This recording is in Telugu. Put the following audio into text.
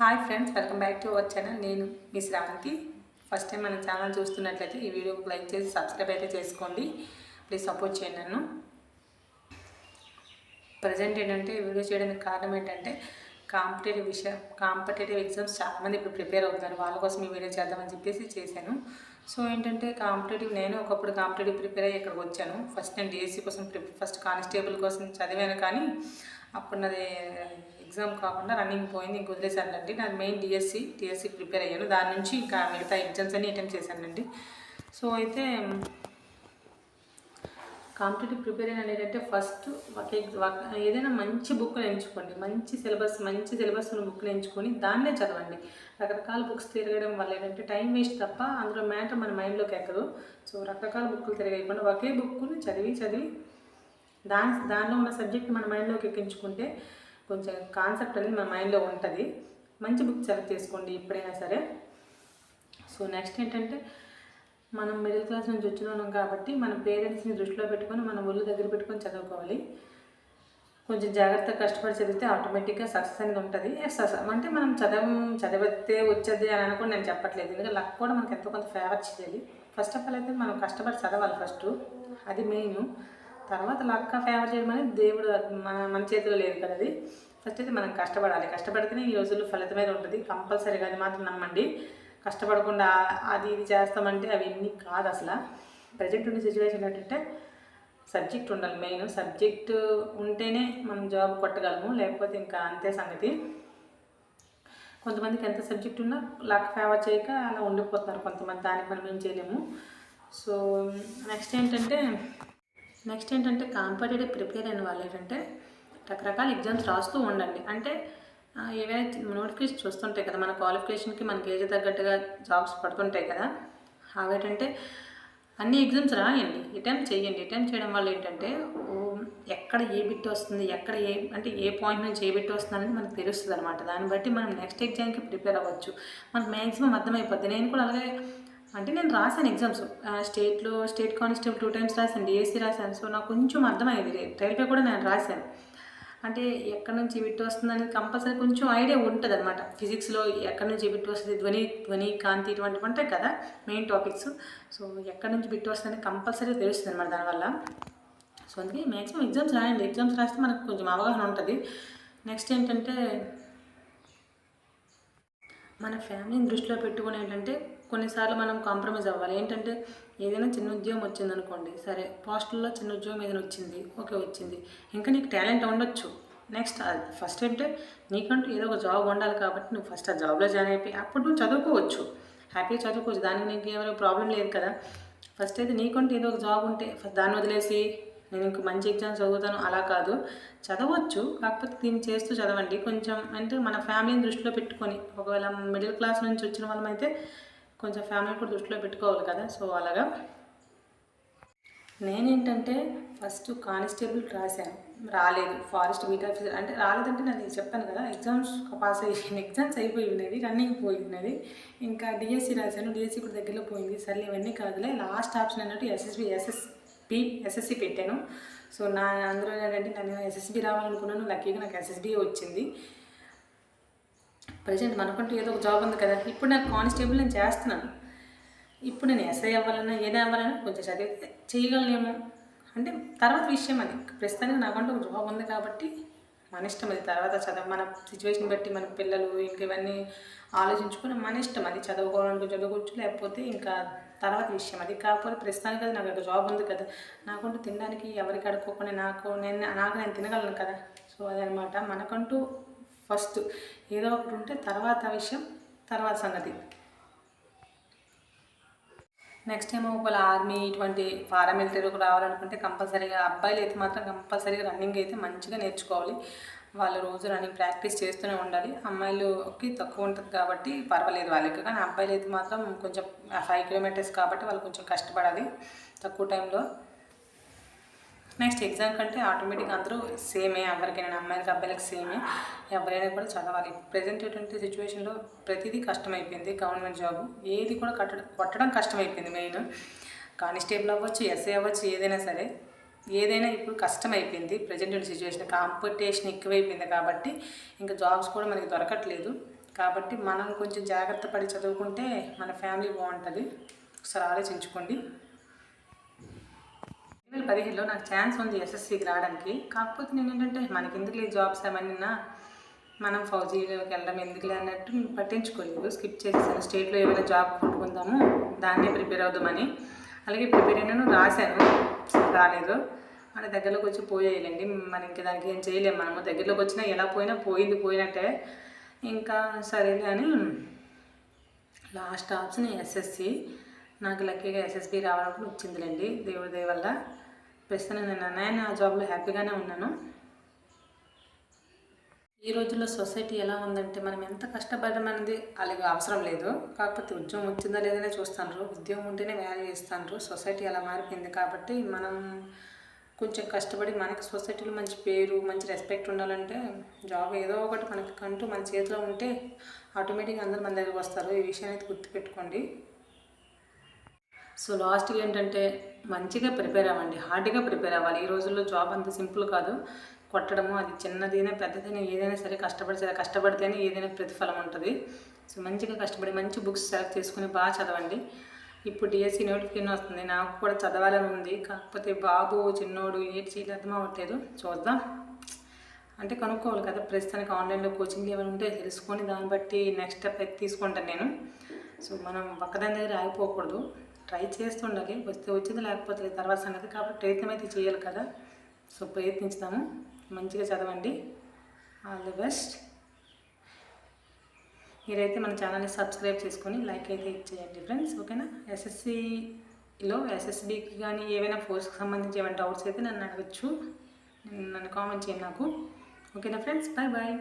Hi friends welcome back to our channel. నేను మీ శ్రావంతి. ఫస్ట్ టైం మన ఛానల్ చూస్తున్నట్లయితే ఈ వీడియోకి లైక్ చేసి సబ్స్క్రైబ్ అయితే చేసుకోండి. ప్లీజ్ సపోర్ట్ చేయండి నన్ను. ప్రజెంట్ ఏంటంటే వీడియో చేయడానికి కారణం ఏంటంటే కాంపిటేటివ్ విషయం కాంపిటేటివ్ ఎగ్జామ్స్ చాలామంది ఇప్పుడు ప్రిపేర్ అవుతున్నారు. వాళ్ళ కోసం ఈ వీడియో చేద్దామని చెప్పేసి చేశాను. సో ఏంటంటే కాంపిటేటివ్ నేను ఒకప్పుడు కాంపిటేటివ్ ప్రిపేర్ అయ్యి ఇక్కడికి వచ్చాను. ఫస్ట్ నేను డిఎస్సీ కోసం ఫస్ట్ కానిస్టేబుల్ కోసం చదివాను కానీ అప్పుడు నాది ఎగ్జామ్ కాకుండా రన్నింగ్ పోయింది ఇంక వదిలేసానండి నాది మెయిన్ డిఎస్సి డిఎస్సి ప్రిపేర్ అయ్యాను. దాని నుంచి ఇంకా మిగతా ఎగ్జామ్స్ అన్ని అటెంప్ట్ చేశానండి. సో అయితే కాంపిటేటివ్ ప్రిపేర్ అయిన ఏంటంటే ఫస్ట్ ఒక ఏదైనా మంచి బుక్ని ఎంచుకోండి మంచి సిలబస్ మంచి సిలబస్ ఉన్న బుక్ని ఎంచుకొని దాన్నే చదవండి. రకరకాల బుక్స్ తిరగడం వల్ల ఏంటంటే టైం వేస్ట్ తప్ప అందులో మ్యాటర్ మన మైండ్లోకి ఎక్కదు. సో రకరకాల బుక్కులు తిరగకుండా ఒకే బుక్ని చదివి చదివి దాని దానిలో ఉన్న సబ్జెక్ట్ మన మైండ్లోకి ఎక్కించుకుంటే కొంచెం కాన్సెప్ట్ అనేది మన మైండ్లో ఉంటుంది. మంచి బుక్ సెలెక్ట్ చేసుకోండి ఎప్పుడైనా సరే. సో నెక్స్ట్ ఏంటంటే మనం మిడిల్ క్లాస్ నుంచి వచ్చిన వాళ్ళం కాబట్టి మన పేరెంట్స్ని దృష్టిలో పెట్టుకొని మన ఒళ్ళు దగ్గర పెట్టుకొని చదువుకోవాలి. కొంచెం జాగ్రత్తగా కష్టపడి చదివితే ఆటోమేటిక్గా సక్సెస్ అనేది ఉంటుంది. సక్సెస్ అంటే మనం చదవ చదివితే వచ్చేది అని అనుకుని నేను చెప్పట్లేదు. ఎందుకంటే లక్ కూడా మనకి ఎంతో కొంత ఫేవర్ చేయాలి. ఫస్ట్ ఆఫ్ ఆల్ అయితే మనం కష్టపడి చదవాలి ఫస్ట్ అది మెయిన్ తర్వాత లక్క ఫేవర్ చేయడం అనేది దేవుడు మన మన చేతిలో లేదు కదా అది. ఫస్ట్ అయితే మనం కష్టపడాలి. కష్టపడితేనే ఈ రోజుల్లో ఫలితం అనేది ఉంటుంది. కంపల్సరీగా అది మాత్రం నమ్మండి. కష్టపడకుండా అది ఇది చేస్తామంటే అవి ఎన్ని కాదు అసలు. ప్రజెంట్ ఉండే సిచ్యువేషన్ ఏంటంటే సబ్జెక్ట్ ఉండాలి మెయిన్ సబ్జెక్ట్ ఉంటేనే మనం జాబ్ కొట్టగలము. లేకపోతే ఇంకా అంతే సంగతి. కొంతమందికి ఎంత సబ్జెక్ట్ ఉన్నా లక్ ఫేవర్ చేయక అలా ఉండిపోతున్నారు కొంతమంది. దానికి మనం ఏం చేయలేము. సో నెక్స్ట్ ఏంటంటే నెక్స్ట్ ఏంటంటే కాంపిటేటివ్ ప్రిపేర్ అయిన వాళ్ళు ఏంటంటే రకరకాల ఎగ్జామ్స్ రాస్తూ ఉండండి. అంటే ఏవైనా నోటిఫికేషన్ చూస్తుంటాయి కదా మన క్వాలిఫికేషన్కి మనకి ఏజ్ తగ్గట్టుగా జాబ్స్ పడుతుంటాయి కదా అవేటంటే అన్ని ఎగ్జామ్స్ రాయండి అటెంప్ట్ చేయండి. అటెంప్ట్ చేయడం వల్ల ఏంటంటే ఓ, ఎక్కడ ఏ బిట్ వస్తుంది ఎక్కడ ఏ అంటే ఏ పాయింట్ నుంచి ఏ బిట్ వస్తుంది అనేది మనకు తెలుస్తుంది అనమాట దాన్ని బట్టి మనం నెక్స్ట్ ఎగ్జామ్కి ప్రిపేర్ అవ్వచ్చు. మనకు మ్యాక్సిమం అర్థమైపోద్ది. నేను కూడా అలాగే అంటే నేను రాశాను ఎగ్జామ్స్. స్టేట్లో స్టేట్ కానిస్టేబుల్ టూ టైమ్స్ రాశాను డిఎస్సి రాశాను. సో నాకు కొంచెం అర్థమైంది రైల్వే కూడా నేను రాశాను. అంటే ఎక్కడి నుంచి బిట్ వస్తుంది అనేది కంపల్సరీ కొంచెం ఐడియా ఉంటుంది అనమాట ఫిజిక్స్లో ఎక్కడి నుంచి బిట్ వస్తుంది ధ్వని ధ్వని కాంతి ఇటువంటివి ఉంటాయి కదా మెయిన్ టాపిక్స్. సో ఎక్కడి నుంచి బిట్టు వస్తుంది కంపల్సరీ తెలుస్తుంది అనమాట దానివల్ల. సో అందుకే మ్యాక్సిమం ఎగ్జామ్స్ రాయండి. ఎగ్జామ్స్ రాస్తే మనకు కొంచెం అవగాహన ఉంటుంది. నెక్స్ట్ ఏంటంటే మన ఫ్యామిలీని దృష్టిలో పెట్టుకుని ఏంటంటే కొన్నిసార్లు మనం కాంప్రమైజ్ అవ్వాలి. ఏంటంటే ఏదైనా చిన్న ఉద్యోగం వచ్చింది అనుకోండి సరే పోస్టుల్లో చిన్న ఉద్యోగం ఏదైనా వచ్చింది ఓకే వచ్చింది. ఇంకా నీకు టాలెంట్ ఉండొచ్చు. నెక్స్ట్ ఫస్ట్ అంటే నీకంటూ ఏదో ఒక జాబ్ ఉండాలి కాబట్టి నువ్వు ఫస్ట్ ఆ జాబ్లో జాయిన్ అయిపోయి అప్పుడు నువ్వు చదువుకోవచ్చు. హ్యాపీగా చదువుకోవచ్చు. దానికి నీకు ఏమైనా ప్రాబ్లం లేదు కదా. ఫస్ట్ అయితే నీకంటూ ఏదో ఒక జాబ్ ఉంటే ఫస్ట్ దాన్ని వదిలేసి నేను ఇంక మంచి ఎగ్జామ్స్ చదువుతాను అలా కాదు. చదవచ్చు. కాకపోతే దీన్ని చేస్తూ చదవండి. కొంచెం అంటే మన ఫ్యామిలీని దృష్టిలో పెట్టుకొని ఒకవేళ మిడిల్ క్లాస్ నుంచి వచ్చిన వాళ్ళమైతే కొంచెం ఫ్యామిలీ కూడా దృష్టిలో పెట్టుకోవాలి కదా సో అలాగా. నేనేంటంటే ఫస్ట్ కానిస్టేబుల్ రాశాను. రాలేదు. ఫారెస్ట్ బీట్ ఆఫీసర్ అంటే రాలేదంటే నేను చెప్పాను కదా ఎగ్జామ్స్ పాస్ అయ్యి ఎగ్జామ్స్ అయిపోయి ఉన్నది రన్నింగ్ పోయి ఉన్నది. ఇంకా డిఎస్సి రాశాను. డిఎస్సి కూడా దగ్గరలో పోయింది. సరే ఇవన్నీ కాదులే. లాస్ట్ ఆప్షన్ అన్నట్టు ఎస్ఎస్బి ఎస్ఎస్పి ఎస్ఎస్సి పెట్టాను. సో నా అందులో ఏంటంటే నేను ఎస్ఎస్బి రావాలనుకున్నాను. లక్కీగా నాకు ఎస్ఎస్బి వచ్చింది. ప్రజెంట్ మనకంటూ ఏదో ఒక జాబ్ ఉంది కదా. ఇప్పుడు నాకు కానిస్టేబుల్ నేను చేస్తున్నాను. ఇప్పుడు నేను ఎస్ఐ అవ్వాలన్నా ఏదో అవ్వాలన్నా కొంచెం చదివితే చేయగలనేమో. అంటే తర్వాత విషయం అది. ప్రస్తుతానికి నాకంటూ ఒక జాబ్ ఉంది కాబట్టి మన ఇష్టం అది. తర్వాత చదవ మన సిచ్యువేషన్ బట్టి మన పిల్లలు ఇంకా ఇవన్నీ ఆలోచించుకుని మన ఇష్టం అది. చదువుకోవాలనుకో చదువుకోవచ్చు లేకపోతే ఇంకా తర్వాత విషయం అది. కాకపోతే ప్రస్తుతానికి అది నాకు జాబ్ ఉంది కదా. నాకంటూ తినడానికి ఎవరికి అడుక్కోకుండా నాకు నేను నాకు నేను తినగలను కదా. సో అదనమాట మనకంటూ ఫస్ట్ ఏదో ఒకటి ఉంటే తర్వాత విషయం తర్వాత సంగతి. నెక్స్ట్ ఏమో ఒకవేళ ఆర్మీ ఇటువంటి పారామిలిటరీకి రావాలనుకుంటే కంపల్సరీగా అబ్బాయిలు అయితే మాత్రం కంపల్సరీగా రన్నింగ్ అయితే మంచిగా నేర్చుకోవాలి. వాళ్ళు రోజు రన్నింగ్ ప్రాక్టీస్ చేస్తూనే ఉండాలి. అమ్మాయిలకి తక్కువ ఉంటుంది కాబట్టి పర్వాలేదు వాళ్ళకి. కానీ అబ్బాయిలు అయితే మాత్రం కొంచెం ఫైవ్ కిలోమీటర్స్ కాబట్టి వాళ్ళు కొంచెం కష్టపడాలి తక్కువ టైంలో నెక్స్ట్ ఎగ్జామ్ కంటే ఆటోమేటిక్గా అందరూ సేమే ఎవరికైనా అమ్మాయిలకి అబ్బాయిలకి సేమే. ఎవరైనా కూడా చదవాలి ప్రజెంట్ ఎటువంటి సిచ్యువేషన్లో ప్రతిదీ కష్టమైపోయింది గవర్నమెంట్ జాబ్. ఏది కూడా కట్టడం కొట్టడం కష్టమైపోయింది మెయిన్. కానిస్టేబుల్ అవ్వచ్చు ఎస్ఐ అవ్వచ్చు ఏదైనా సరే. ఏదైనా ఇప్పుడు కష్టమైపోయింది ప్రజెంట్ సిచ్యువేషన్. కాంపిటీషన్ ఎక్కువైపోయింది కాబట్టి ఇంకా జాబ్స్ కూడా మనకి దొరకట్లేదు. కాబట్టి మనం కొంచెం జాగ్రత్త పడి చదువుకుంటే మన ఫ్యామిలీ బాగుంటుంది. ఒకసారి ఆలోచించుకోండి. రెండు వేల పదిహేడులో నాకు ఛాన్స్ ఉంది ఎస్ఎస్సికి రావడానికి. కాకపోతే నేను ఏంటంటే మనకి ఎందుకులే జాబ్స్ ఏమన్నా మనం ఫౌజీలోకి వెళ్ళడం ఎందుకులే అన్నట్టు పట్టించుకోలేదు. స్కిప్ చేసేసాను. స్టేట్లో ఏమైనా జాబ్ కొట్టుకుందాము దాన్నే ప్రిపేర్ అవుదామని. అలాగే ప్రిపేర్ అయినాను రాశాను. రాలేదు. మన దగ్గరలోకి వచ్చి పోయేయాలండి. మనం ఇంకా దానికి ఏం చేయలేము మనము దగ్గరలోకి వచ్చినా ఎలా పోయినా పోయింది పోయినట్టే. ఇంకా సరేలే అని లాస్ట్ ఆప్షన్ ఎస్ఎస్సి. నాకు లక్కీగా ఎస్ఎస్బి రావాలని వచ్చిందిలేండి. దేవుడి దయ వల్ల. ప్రస్తుతం నేను అన్నయ్య ఆ జాబ్లో హ్యాపీగానే ఉన్నాను. ఈ రోజుల్లో సొసైటీ ఎలా ఉందంటే మనం ఎంత కష్టపడమనేది అనేది అలాగే అవసరం లేదు. కాకపోతే ఉద్యోగం వచ్చిందా లేదనే చూస్తాను ఉద్యోగం ఉంటేనే వాల్యూ ఇస్తాను సొసైటీ అలా మారిపోయింది కాబట్టి మనం కొంచెం కష్టపడి మనకి సొసైటీలో మంచి పేరు మంచి రెస్పెక్ట్ ఉండాలంటే జాబ్ ఏదో ఒకటి మనకి కంటూ మన చేతిలో ఉంటే ఆటోమేటిక్గా అందరూ మన దగ్గరికి వస్తారు. ఈ విషయాన్ని అయితే గుర్తుపెట్టుకోండి. సో లాస్ట్గా ఏంటంటే మంచిగా ప్రిపేర్ అవ్వండి హార్డ్గా ప్రిపేర్ అవ్వాలి. ఈ రోజుల్లో జాబ్ అంత సింపుల్ కాదు. కొట్టడము అది చిన్నదైనా పెద్దదైనా ఏదైనా సరే కష్టపడి కష్టపడితేనే ఏదైనా ప్రతిఫలం ఉంటుంది. సో మంచిగా కష్టపడి మంచి బుక్స్ సెలెక్ట్ చేసుకుని బాగా చదవండి. ఇప్పుడు డిఎస్సి నోటిఫికేషన్ వస్తుంది. నాకు కూడా చదవాలని ఉంది. కాకపోతే బాబు చిన్నోడు ఏటి చేయలేదు అర్థం అవ్వట్లేదు. చూద్దాం. అంటే కనుక్కోవాలి కదా ప్రస్తుతానికి ఆన్లైన్లో కోచింగ్ ఏమైనా ఉంటే తెలుసుకొని దాన్ని బట్టి నెక్స్ట్ స్టెప్ అయితే తీసుకుంటాను నేను. సో మనం ఒక్కదాని దగ్గర ఆగిపోకూడదు. ట్రై చేస్తుండాలి వస్తే వచ్చింది లేకపోతే తర్వాత సంగతి కాబట్టి ప్రయత్నం అయితే చేయాలి కదా. సో ప్రయత్నించుదాము. మంచిగా చదవండి. ఆల్ ది బెస్ట్ మీరైతే మన ఛానల్ని సబ్స్క్రైబ్ చేసుకొని లైక్ అయితే ఇచ్చేయండి ఫ్రెండ్స్ ఓకేనా? ఎస్ఎస్సిలో ఎస్ఎస్బికి కానీ ఏవైనా ఫోర్స్కి సంబంధించి ఏమైనా డౌట్స్ అయితే నన్ను అడగచ్చు. నన్ను కామెంట్ చేయండి నాకు. ఓకేనా ఫ్రెండ్స్? Bye bye.